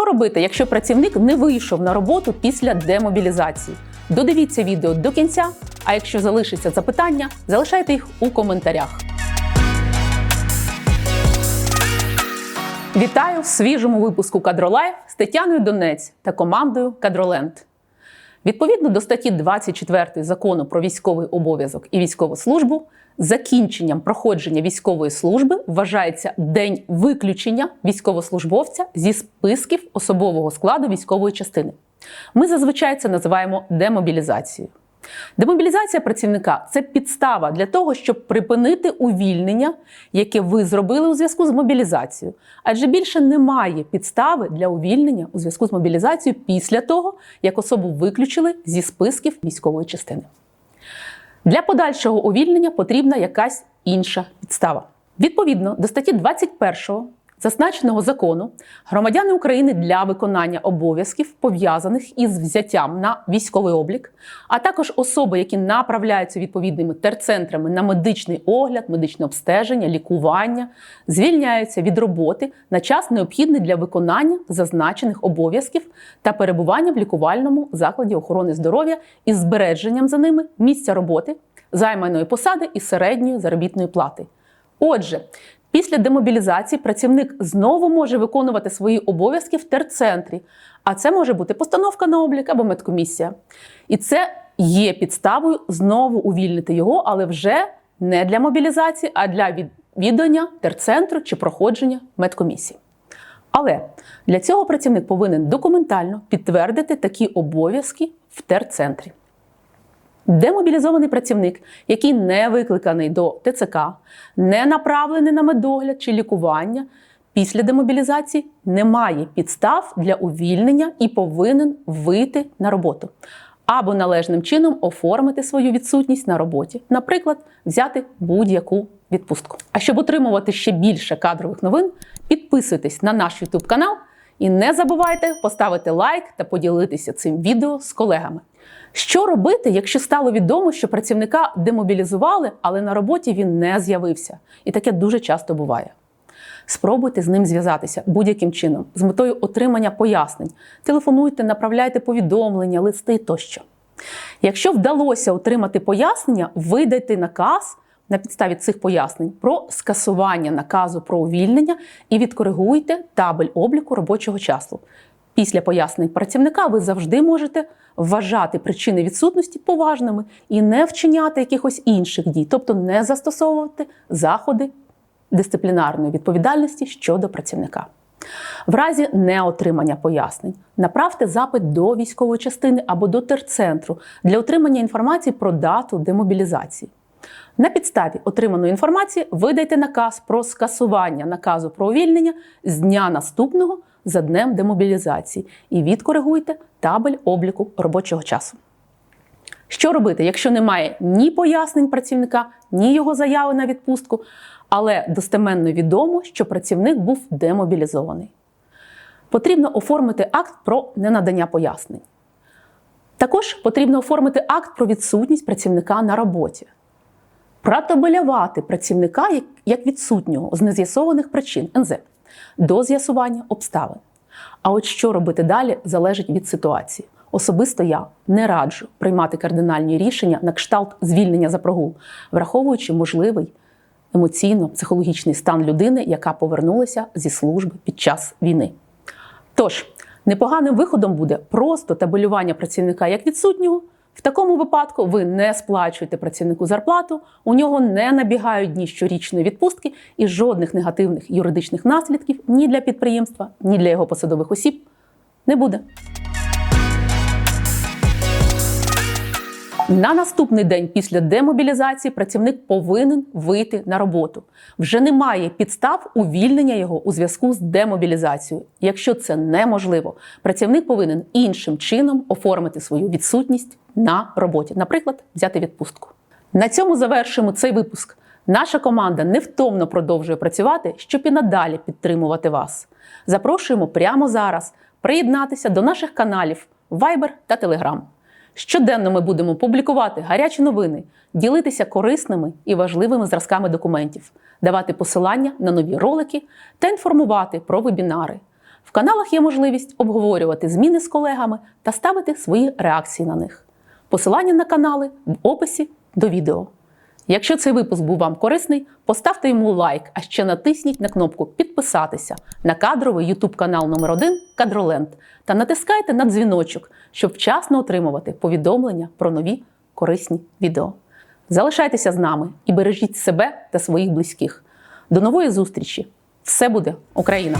Що робити, якщо працівник не вийшов на роботу після демобілізації? Додивіться відео до кінця. А якщо залишиться запитання, залишайте їх у коментарях. Вітаю в свіжому випуску Кадролайф з Тетяною Донець та командою Кадроленд. Відповідно до статті 24 закону про військовий обов'язок і військову службу, закінченням проходження військової служби вважається день виключення військовослужбовця зі списків особового складу військової частини. Ми зазвичай це називаємо демобілізацією. Демобілізація працівника це підстава для того, щоб припинити увільнення, яке ви зробили у зв'язку з мобілізацією. Адже більше немає підстави для увільнення у зв'язку з мобілізацією після того, як особу виключили зі списків військової частини. Для подальшого увільнення потрібна якась інша підстава. Відповідно до статті 21 зазначеного закону, громадяни України для виконання обов'язків, пов'язаних із взяттям на військовий облік, а також особи, які направляються відповідними терцентрами на медичний огляд, медичне обстеження, лікування, звільняються від роботи на час необхідний для виконання зазначених обов'язків та перебування в лікувальному закладі охорони здоров'я із збереженням за ними місця роботи, займаної посади і середньої заробітної плати. Отже, після демобілізації працівник знову може виконувати свої обов'язки в терцентрі, а це може бути постановка на облік або медкомісія. І це є підставою знову увільнити його, але вже не для мобілізації, а для відвідання терцентру чи проходження медкомісії. Але для цього працівник повинен документально підтвердити такі обов'язки в терцентрі. Демобілізований працівник, який не викликаний до ТЦК, не направлений на медогляд чи лікування, після демобілізації не має підстав для увільнення і повинен вийти на роботу або належним чином оформити свою відсутність на роботі, наприклад, взяти будь-яку відпустку. А щоб отримувати ще більше кадрових новин, підписуйтесь на наш YouTube канал і не забувайте поставити лайк та поділитися цим відео з колегами. Що робити, якщо стало відомо, що працівника демобілізували, але на роботі він не з'явився? І таке дуже часто буває. Спробуйте з ним зв'язатися будь-яким чином, з метою отримання пояснень. Телефонуйте, направляйте повідомлення, листи тощо. Якщо вдалося отримати пояснення, видайте наказ на підставі цих пояснень про скасування наказу про увільнення і відкоригуйте табель обліку робочого часу. Після пояснень працівника ви завжди можете вважати причини відсутності поважними і не вчиняти якихось інших дій, тобто не застосовувати заходи дисциплінарної відповідальності щодо працівника. В разі неотримання пояснень направте запит до військової частини або до терцентру для отримання інформації про дату демобілізації. На підставі отриманої інформації видайте наказ про скасування наказу про увільнення з дня наступного за днем демобілізації і відкоригуйте табель обліку робочого часу. Що робити, якщо немає ні пояснень працівника, ні його заяви на відпустку, але достеменно відомо, що працівник був демобілізований? Потрібно оформити акт про ненадання пояснень. Також потрібно оформити акт про відсутність працівника на роботі, протабелювати працівника як відсутнього з нез'ясованих причин НЗ до з'ясування обставин. А от що робити далі, залежить від ситуації. Особисто я не раджу приймати кардинальні рішення на кшталт звільнення за прогул, враховуючи можливий емоційно-психологічний стан людини, яка повернулася зі служби під час війни. Тож, непоганим виходом буде просто табелювання працівника як відсутнього. В такому випадку ви не сплачуєте працівнику зарплату, у нього не набігають дні щорічної відпустки і жодних негативних юридичних наслідків ні для підприємства, ні для його посадових осіб не буде. На наступний день після демобілізації працівник повинен вийти на роботу. Вже немає підстав увільнення його у зв'язку з демобілізацією. Якщо це неможливо, працівник повинен іншим чином оформити свою відсутність на роботі, наприклад, взяти відпустку. На цьому завершуємо цей випуск. Наша команда невтомно продовжує працювати, щоб і надалі підтримувати вас. Запрошуємо прямо зараз приєднатися до наших каналів Viber та Telegram. Щоденно ми будемо публікувати гарячі новини, ділитися корисними і важливими зразками документів, давати посилання на нові ролики та інформувати про вебінари. В каналах є можливість обговорювати зміни з колегами та ставити свої реакції на них. Посилання на канали в описі до відео. Якщо цей випуск був вам корисний, поставте йому лайк, а ще натисніть на кнопку Підписатися на кадровий YouTube канал номер 1 Кадроленд та натискайте на дзвіночок, щоб вчасно отримувати повідомлення про нові корисні відео. Залишайтеся з нами і бережіть себе та своїх близьких. До нової зустрічі! Все буде Україна!